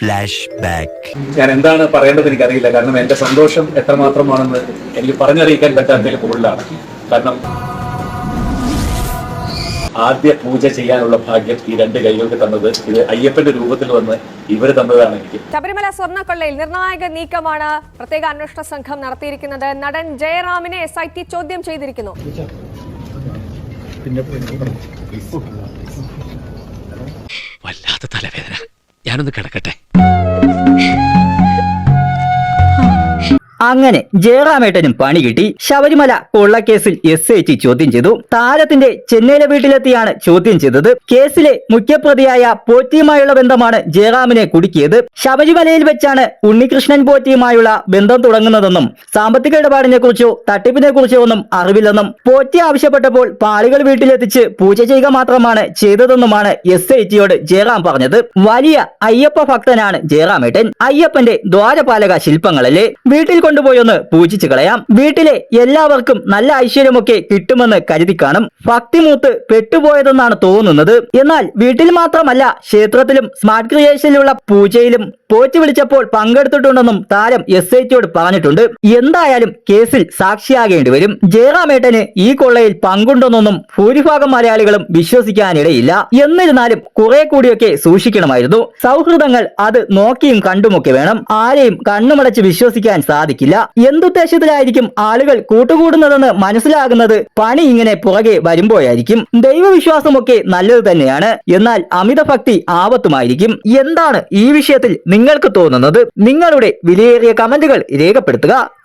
Flash back ഞാൻ എന്താണ് പറയേണ്ടത് എനിക്കറിയില്ല. കാരണം എന്റെ സന്തോഷം എത്രമാത്രമാണെന്ന് എനിക്ക് പറഞ്ഞറിയിക്കാൻ പറ്റാത്തതിൽ കൂടുതലാണ് കാരണം ആദ്യ പൂജ ചെയ്യാനുള്ള ഭാഗ്യം ഈ രണ്ട് കൈകൾക്ക് തന്നത് ഇത് അയ്യപ്പന്റെ രൂപത്തിൽ വന്ന് ഇവർ തന്നതാണ് എനിക്ക്. ശബരിമല സ്വർണക്കൊള്ളയിൽ നിർണായക നീക്കമാണ് പ്രത്യേക അന്വേഷണ സംഘം നടത്തിയിരിക്കുന്നത്. നടൻ ജയറാമിനെ എസ് ഐ ടി ചോദ്യം ചെയ്തിരിക്കുന്നു. വല്ലാത്ത തലവേദന. ഞാനൊന്ന് കിടക്കട്ടെ. അങ്ങനെ ജയറാമേട്ടനും പണി കിട്ടി. ശബരിമല കൊള്ളക്കേസിൽ എസ് എച്ച് ചോദ്യം ചെയ്തു. താരത്തിന്റെ ചെന്നൈയിലെ വീട്ടിലെത്തിയാണ് ചോദ്യം ചെയ്തത്. കേസിലെ മുഖ്യപ്രതിയായ പോറ്റിയുമായുള്ള ബന്ധമാണ് ജയറാമിനെ കുടുക്കിയത്. ശബരിമലയിൽ വെച്ചാണ് ഉണ്ണികൃഷ്ണൻ പോറ്റിയുമായുള്ള ബന്ധം തുടങ്ങുന്നതെന്നും സാമ്പത്തിക ഇടപാടിനെ കുറിച്ചോ തട്ടിപ്പിനെ കുറിച്ചോ ഒന്നും അറിവില്ലെന്നും പോറ്റി ആവശ്യപ്പെട്ടപ്പോൾ പാളികൾ വീട്ടിലെത്തിച്ച് പൂജ ചെയ്യുക മാത്രമാണ് ചെയ്തതെന്നുമാണ് എസ് ഐ ടിയോട് ജയറാം പറഞ്ഞത്. വലിയ അയ്യപ്പ ഭക്തനാണ് ജയറാമേട്ടൻ. അയ്യപ്പന്റെ ദ്വാരപാലക ശില്പങ്ങളല്ലേ വീട്ടിൽ കൊണ്ടുപോയി ഒന്ന് പൂജിച്ചു കളയാം. വീട്ടിലെ എല്ലാവർക്കും നല്ല ഐശ്വര്യമൊക്കെ കിട്ടുമെന്ന് കരുതി കാണും. ഭക്തിമൂത്ത് പെട്ടുപോയതെന്നാണ് തോന്നുന്നത്. എന്നാൽ വീട്ടിൽ മാത്രമല്ല ക്ഷേത്രത്തിലും സ്മാർട്ട് ക്രിയേഷനിലുള്ള പൂജയിലും പോറ്റി വിളിച്ചപ്പോൾ പങ്കെടുത്തിട്ടുണ്ടെന്നും താരം എസ് ഐ ടിയോട് പറഞ്ഞിട്ടുണ്ട്. എന്തായാലും കേസിൽ സാക്ഷിയാകേണ്ടി വരും. ജയറാമേട്ടന് ഈ കൊള്ളയിൽ പങ്കുണ്ടെന്നൊന്നും ഭൂരിഭാഗം മലയാളികളും വിശ്വസിക്കാനിടയില്ല. എന്നിരുന്നാലും കുറെ കൂടിയൊക്കെ സൂക്ഷിക്കണമായിരുന്നു. സൗഹൃദങ്ങൾ അത് നോക്കിയും കണ്ടുമൊക്കെ വേണം. ആരെയും കണ്ണുമടച്ച് വിശ്വസിക്കാൻ സാധിക്കില്ല. എന്തുദ്ദേശത്തിലായിരിക്കും ആളുകൾ കൂട്ടുകൂടുന്നതെന്ന് മനസ്സിലാകുന്നത് പണി ഇങ്ങനെ പുറകെ വരുമ്പോഴായിരിക്കും. ദൈവവിശ്വാസമൊക്കെ നല്ലത് തന്നെയാണ്. എന്നാൽ അമിതഭക്തി ആപത്തുമായിരിക്കും. എന്താണ് ഈ വിഷയത്തിൽ നിങ്ങൾക്ക് തോന്നുന്നത് നിങ്ങളുടെ വിലയേറിയ കമന്റുകൾ രേഖപ്പെടുത്തുക.